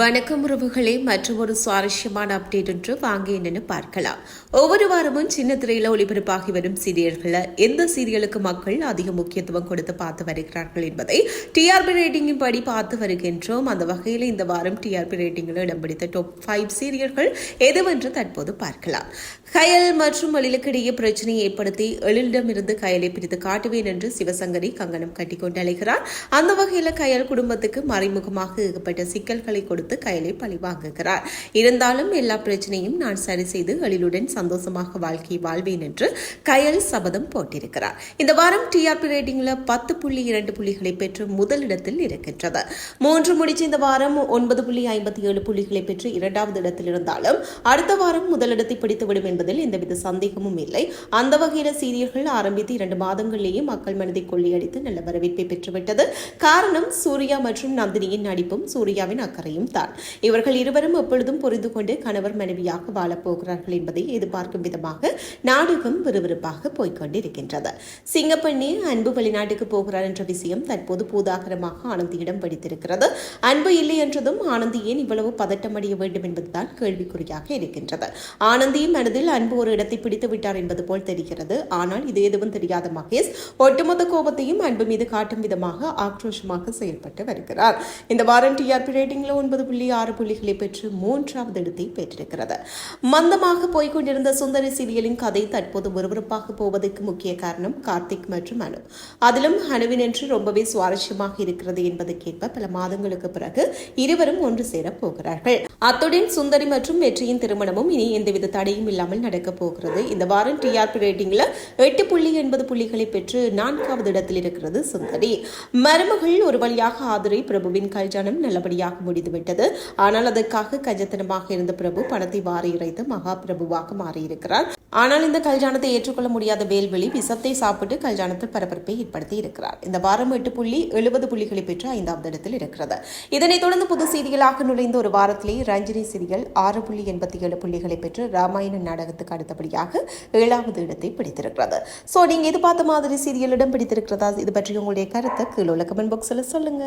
வணக்கம் உறவுகளே மற்றும் ஒரு சுவாரஸ்யமான அப்டேட் என்று வாங்க என்னன்னு பார்க்கலாம். ஒவ்வொரு வாரமும் சின்ன திரையில ஒளிபரப்பாகி வரும் சீரியல்களை எந்த சீரியலுக்கு மக்கள் அதிக முக்கியத்துவம் கொடுத்து பார்த்து வருகிறார்கள் என்பதை டிஆர்பி ரேட்டிங்கின் படி பார்த்து வருகின்றோம். அந்த வகையில் இந்த வாரம் டிஆர்பி ரேட்டிங்கில் இடம் பிடித்த டாப் ஃபைவ் சீரியல்கள் எதுவென்று தற்போது பார்க்கலாம். கயல் மற்றும் மலிலுக்கிடையே பிரச்சனையை ஏற்படுத்தி எழிலிடமிருந்து கயலை பிரித்து காட்டுவேன் என்று சிவசங்கரி கங்கணம் கட்டிக்கொண்டு அழைகிறார் அந்த வகையில் கயல் குடும்பத்துக்கு மறைமுகமாக ஏகப்பட்ட சிக்கல்களை கொடுத்து கயலை பழி வாங்குகிறார். இருந்தாலும் எல்லா பிரச்சனையும் நான் சரி செய்து எழிலுடன் சந்தோஷமாக வாழ்க்கை வாழ்வேன் என்று கயல் சபதம் போட்டிருக்கிறார். இந்த வாரம் டிஆர்பி ரேட்டிங்ல பத்து புள்ளி இரண்டு புள்ளிகளை பெற்று முதலிடத்தில் இருக்கின்றது. மூன்று முடிச்சு இந்த வாரம் ஒன்பது புள்ளி ஐம்பத்தி ஏழு புள்ளிகளை பெற்று இரண்டாவது இடத்தில் இருந்தாலும் அடுத்த வாரம் முதலிடத்தை பிடித்துவிடும் என்பதில் எந்தவித சந்தேகமும் இல்லை. அந்த வகையில சீரியல்கள் ஆரம்பித்து இரண்டு மாதங்களிலேயே மக்கள் மனதை கொள்ளையடித்து நல்ல வரவேற்பை பெற்றுவிட்டது. காரணம் சூர்யா மற்றும் நந்தினியின் நடிப்பும் சூர்யாவின் அக்கறையும் தான் இவர்கள் இருவரும் எப்பொழுதும் புரிந்து கொண்டு கணவர் மனைவியாக வாழப்போகிறார்கள் என்பதை எதிர்பார்க்கும் விதமாக நாடகம் விறுவிறுப்பாக போய்கொண்டிருக்கின்றது சிங்கப்பண்ணி அன்பு வெளிநாட்டுக்கு போகிறார் என்ற விஷயம் தற்போது பூதாகரமாக ஆனந்தியிடம் படித்திருக்கிறது அன்பு இல்லை என்றதும் ஆனந்தி ஏன் இவ்வளவு பதட்டமடைய வேண்டும் என்பதுதான் கேள்விக்குறியாக இருக்கின்றது. ஆனந்தியின் மனதில் அன்பு ஒரு இடத்தை பிடித்து விட்டார் என்பது போல் தெரிகிறது. ஆனால் இது எதுவும் தெரியாத மகேஷ் ஒட்டுமொத்த கோபத்தையும் அன்பு மீது காட்டும் விதமாக ஆக்ரோஷமாக செயல்பட்டு வருகிறார். இந்த வாரம் டிஆர்பி ரேட்டிங்ல ஒன்பது ஒன்பது புள்ளி ஆறு புள்ளிகளை பெற்று மூன்றாவது இடத்தை பெற்றிருக்கிறது. மந்தமாக போய்கொண்டிருந்த சுந்தரி சீரியலின் கதை தற்போது விறுவிறுப்பாக போவதற்கு முக்கிய காரணம் கார்த்திக் மற்றும் அனு. அதிலும் அணுவின் என்று ரொம்பவே சுவாரஸ்யமாக இருக்கிறது என்பதற்கேற்ப பல மாதங்களுக்கு பிறகு இருவரும் ஒன்று சேரப் போகிறார்கள். அத்துடன் சுந்தரி மற்றும் வெற்றியின் திருமணமும் இனி எந்தவித தடையும் இல்லாமல் நடக்கப் போகிறது. இந்த வாரம் டிஆர்பி ரேட்டிங்ல எட்டு புள்ளி எண்பது புள்ளிகளை பெற்று நான்காவது இடத்தில் இருக்கிறது சுந்தரி. மருமகள் ஒரு வழியாக ஆதரை பிரபுவின் கல்யாணம் நல்லபடியாக முடிந்துவிட்டது. ஆனால் அதற்காக கஜத்தனமாக இருந்த பிரபு பணத்தை வாரி இறைத்து மகா பிரபுவாக மாறியிருக்கிறார். ஆனால் இந்த கல்யாணத்தை ஏற்றுக்கொள்ள முடியாத வேல்வெளி விஷத்தை சாப்பிட்டு கல்யாணத்தில் பரபரப்பை ஏற்படுத்தி இருக்கிறார். இந்த வாரம் எட்டு புள்ளி எழுபது புள்ளிகளை பெற்று ஐந்தாவது இடத்தில் இருக்கிறது. இதனைத் தொடர்ந்து புது சீரியலாக நுழைந்த ஒரு வாரத்திலேயே ரஞ்சினி சீரியல் ஆறு புள்ளி எண்பத்தி ஏழு புள்ளிகளை பெற்று ராமாயண நாடகத்துக்கு அடுத்தபடியாக ஏழாவது இடத்தை பிடித்திருக்கிறது. ஸோ நீங்க எதிர்பார்த்த மாதிரி சீரியல் இடம் பிடித்திருக்கிறதா? இது பற்றி உங்களுடைய கருத்தை கீழே உள்ள கமெண்ட் பாக்ஸில் சொல்லுங்க.